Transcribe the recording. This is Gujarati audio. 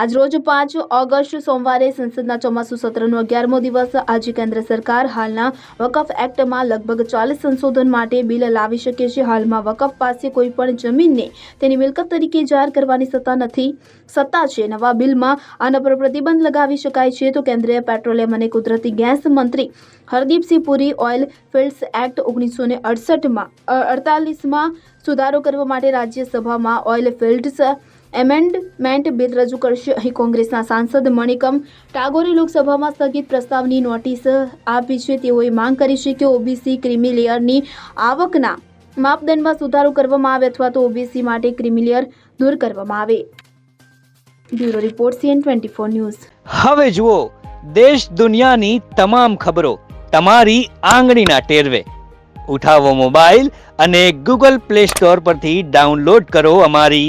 આજ રોજ પાંચ ઓગસ્ટ સોમવારે સંસદના ચોમાસુ સત્રનો અગિયારમો દિવસ આજે કેન્દ્ર સરકાર હાલના વકફ એક્ટમાં લગભગ ચાલીસ સંશોધન માટે બિલ લાવી શકે છે. હાલમાં વકફ પાસે કોઈ પણ જમીનને તેની મિલકત તરીકે જાહેર કરવાની સત્તા નથી. સત્તા છે. નવા બિલમાં આના પર પ્રતિબંધ લગાવી શકાય છે. તો કેન્દ્રીય પેટ્રોલિયમ અને કુદરતી ગેસ મંત્રી Hardeepsinh Puri oil fields act ઓગણીસો ને અડસઠમાં અડતાલીસમાં સુધારો કરવા માટે રાજ્યસભામાં ઓઇલ ફિલ્ડ્સ એમેન્ડમેન્ટ બિલ રજૂ કરશે. અહીં કોંગ્રેસના સાંસદ મણિકમ ટાગોરે લોકસભામાં સ્થગિત પ્રસ્તાવની નોટિસ આપી છે. તેઓએ માંગ કરી છે કે ઓબીસી ક્રિમિલિયરની આવકના માપદંડમાં સુધારો કરવામાં આવે અથવા તો ઓબીસી માટે ક્રિમિલિયર દૂર કરવામાં આવે. Bureau report CN twenty four news. હવે જુઓ, દેશ દુનિયાની તમામ ખબરો તમારી આંગળીના ટેરવે. ઉઠાવો મોબાઈલ અને ગૂગલ પ્લે સ્ટોર પરથી ડાઉનલોડ કરો અમારી